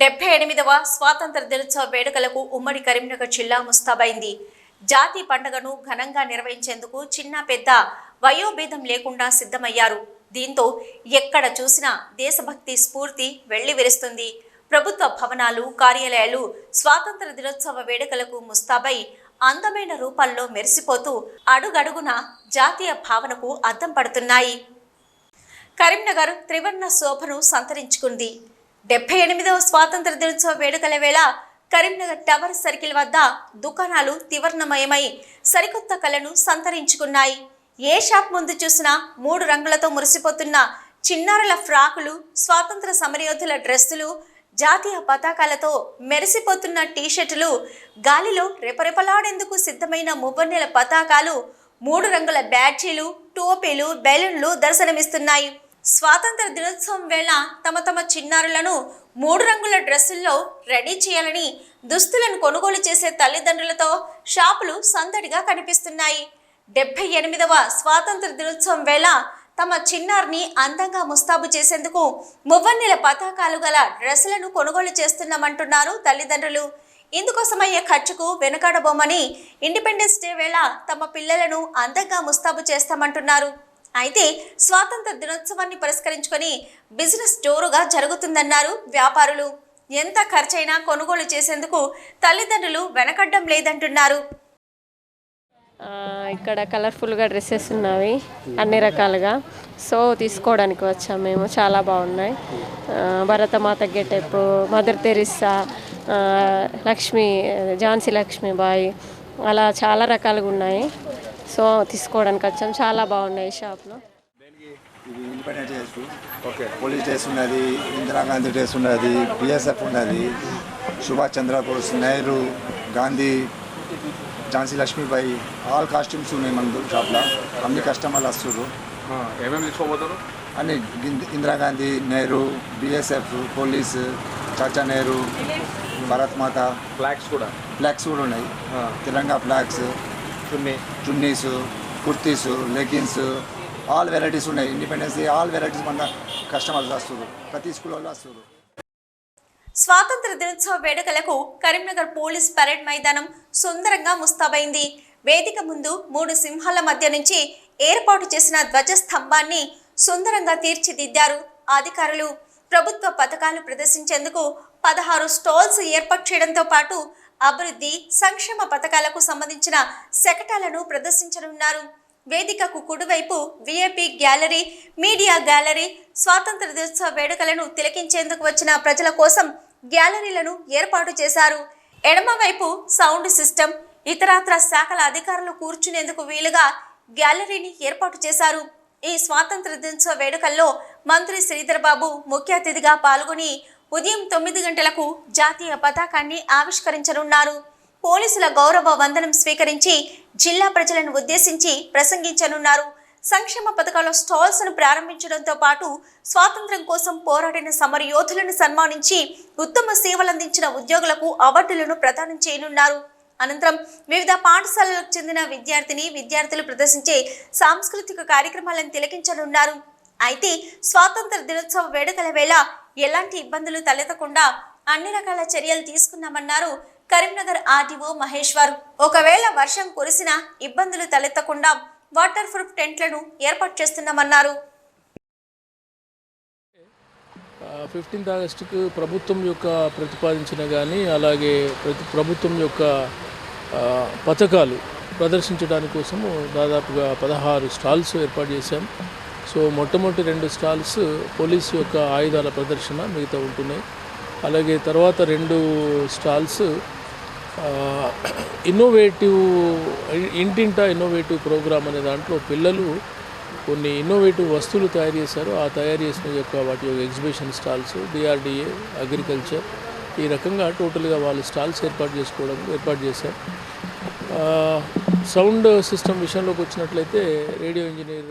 డెబ్బై ఎనిమిదవ స్వాతంత్ర దినోత్సవ వేడుకలకు ఉమ్మడి కరీంనగర్ జిల్లా ముస్తాబైంది. జాతి పండుగను ఘనంగా నిర్వహించేందుకు చిన్న పెద్ద వయోభేదం లేకుండా సిద్ధమయ్యారు. దీంతో ఎక్కడ చూసినా దేశభక్తి స్ఫూర్తి వెళ్ళివిరుస్తుంది ప్రభుత్వ భవనాలు కార్యాలయాలు స్వాతంత్ర దినోత్సవ వేడుకలకు ముస్తాబై అందమైన రూపాల్లో మెరిసిపోతూ అడుగడుగున జాతీయ భావనకు అద్దం పడుతున్నాయి. కరీంనగర్ త్రివర్ణ శోభను సంతరించుకుంది. డెబ్బై ఎనిమిదవ స్వాతంత్ర దినోత్సవ వేడుకల వేళ కరీంనగర్ టవర్ సర్కిల్ వద్ద దుకాణాలు తీవ్రమయమై సరికొత్త కళను సంతరించుకున్నాయి. ఏ షాప్ ముందు చూసినా మూడు రంగులతో మురిసిపోతున్న చిన్నారుల ఫ్రాకులు స్వాతంత్ర సమరయోధుల డ్రెస్సులు జాతీయ పతాకాలతో మెరిసిపోతున్న టీషర్టులు గాలిలో రెపరెపలాడేందుకు సిద్ధమైన మువ్వన్నెల పతాకాలు మూడు రంగుల బ్యాడ్జీలు టోపీలు బెలూన్లు దర్శనమిస్తున్నాయి. స్వాతంత్ర దినోత్సవం వేళ తమ తమ చిన్నారులను మూడు రంగుల డ్రెస్సుల్లో రెడీ చేయాలని దుస్తులను కొనుగోలు చేసే తల్లిదండ్రులతో షాపులు సందడిగా కనిపిస్తున్నాయి. డెబ్బై ఎనిమిదవ స్వాతంత్ర దినోత్సవం వేళ తమ చిన్నారిని అందంగా ముస్తాబు చేసేందుకు మువ్వన్నెల పతాకాలు గల డ్రెస్సులను కొనుగోలు చేస్తున్నామంటున్నారు తల్లిదండ్రులు. ఇందుకోసమయ్యే ఖర్చుకు వెనకాడబోమని ఇండిపెండెన్స్ డే వేళ తమ పిల్లలను అందంగా ముస్తాబు చేస్తామంటున్నారు. అయితే స్వాతంత్ర దినోత్సవాన్ని పురస్కరించుకొని బిజినెస్ జోరుగా జరుగుతుందన్నారు వ్యాపారులు. ఎంత ఖర్చైనా కొనుగోలు చేసేందుకు తల్లిదండ్రులు వెనకడ్డం లేదంటున్నారు. ఇక్కడ కలర్ఫుల్గా డ్రెస్సెస్ ఉన్నవి అన్ని రకాలుగా. సో తీసుకోవడానికి వచ్చాం మేము. చాలా బాగున్నాయి. Bharatmata getup mother Teresa Lakshmi Jhansi Lakshmibai అలా చాలా రకాలుగా ఉన్నాయి. సో తీసుకోవడానికి వచ్చాం. చాలా బాగున్నాయి ఈ షాప్లో. ఇది independent days okay. Police days ఉన్నది ఇందిరాగాంధీ డేస్ ఉన్నది బిఎస్ఎఫ్ ఉన్నది సుభాష్ చంద్రబోస్ నెహ్రూ గాంధీ ఝాన్సీ లక్ష్మీబాయి ఆల్ కాస్ట్యూమ్స్ ఉన్నాయి మన షాప్లో. అన్ని కస్టమర్లు వస్తున్నారు ఏమేమి తీసుకోబోతారు అన్ని ఇంది- Indira Gandhi Nehru BSF police Chacha Nehru Bharat Mata. Flags కూడా? ఫ్లాగ్స్ కూడా ఉన్నాయి. ఆ, తిరంగా flags. Chunni chunnis kurtis leggings all varieties ఉన్నాయి. ఇండిపెండెన్స్ డే ఆల్ వెరైటీస్ మన కస్టమర్స్ వస్తున్నారు ప్రతి స్కూల్ వాళ్ళు వస్తున్నారు స్వాతంత్ర దినోత్సవ వేడుకలకు కరీంనగర్ పోలీస్ పరేడ్ మైదానం సుందరంగా ముస్తాబైంది. వేదిక ముందు మూడు సింహాల మధ్య నుంచి ఏర్పాటు చేసిన ధ్వజ స్తంభాన్ని సుందరంగా తీర్చిదిద్దారు అధికారులు. ప్రభుత్వ పథకాలు ప్రదర్శించేందుకు పదహారు స్టాల్స్ ఏర్పాటు చేయడంతో పాటు అభివృద్ధి సంక్షేమ పథకాలకు సంబంధించిన శకటాలను ప్రదర్శించనున్నారు. వేదికకు కుడివైపు విఐపి గ్యాలరీ మీడియా గ్యాలరీ స్వాతంత్ర దినోత్సవ వేడుకలను తిలకించేందుకు వచ్చిన ప్రజల కోసం గ్యాలరీలను ఏర్పాటు చేశారు. ఎడమవైపు సౌండ్ సిస్టమ్ ఇతరాత్ర శాఖల అధికారులు కూర్చునేందుకు వీలుగా గ్యాలరీని ఏర్పాటు చేశారు. ఈ స్వాతంత్ర దినోత్సవ వేడుకల్లో మంత్రి శ్రీధర్ బాబు ముఖ్య అతిథిగా పాల్గొని ఉదయం తొమ్మిది గంటలకు జాతీయ పతాకాన్ని ఆవిష్కరించనున్నారు. పోలీసుల గౌరవ వందనం స్వీకరించి జిల్లా ప్రజలను ఉద్దేశించి ప్రసంగించనున్నారు. సంక్షేమ పథకాల స్టాల్స్ను ప్రారంభించడంతో పాటు స్వాతంత్ర్యం కోసం పోరాడిన సమరయోధులను సన్మానించి ఉత్తమ సేవలందించిన ఉద్యోగులకు అవార్డులను ప్రదానం చేయనున్నారు. అనంతరం వివిధ పాఠశాలలకు చెందిన విద్యార్థిని విద్యార్థులు ప్రదర్శించే సాంస్కృతిక కార్యక్రమాలను తిలకించనున్నారు. అయితే స్వాతంత్ర దినోత్సవ వేడుకల వేళ ఎలాంటి ఇబ్బందులు తలెత్తకుండా అన్ని రకాల చర్యలు తీసుకున్నామన్నారు కరీంనగర్ ఆర్టీఓ మహేశ్వర్. ఒకవేళ వర్షం కురిసినా ఇబ్బందులు తలెత్తకుండా వాటర్ ప్రూఫ్ టెంట్లను ఏర్పాటు చేస్తున్నామన్నారు. ఫిఫ్టీన్త్ ఆగస్టుకు ప్రభుత్వం యొక్క ప్రతిపాదించిన కానీ అలాగే ప్రతి ప్రభుత్వం యొక్క పథకాలు ప్రదర్శించడానికి కోసము దాదాపుగా పదహారు స్టాల్స్ ఏర్పాటు చేశాం. సో మొట్టమొదటి రెండు స్టాల్స్ పోలీసు యొక్క ఆయుధాల ప్రదర్శన మిగతా ఉంటున్నాయి. అలాగే తర్వాత రెండు స్టాల్స్ ఇన్నోవేటివ్ ఇంటింటా ఇన్నోవేటివ్ ప్రోగ్రామ్ అనే దాంట్లో పిల్లలు కొన్ని ఇన్నోవేటివ్ వస్తువులు తయారు చేశారు. ఆ తయారు చేసిన యొక్క వాటి యొక్క ఎగ్జిబిషన్ స్టాల్స్ డిఆర్డిఏ అగ్రికల్చర్ ఈ రకంగా టోటల్గా వాళ్ళు స్టాల్స్ ఏర్పాటు చేసుకోవడం ఏర్పాటు చేశారు. సౌండ్ సిస్టమ్ విషయంలోకి వచ్చినట్లయితే రేడియో ఇంజనీర్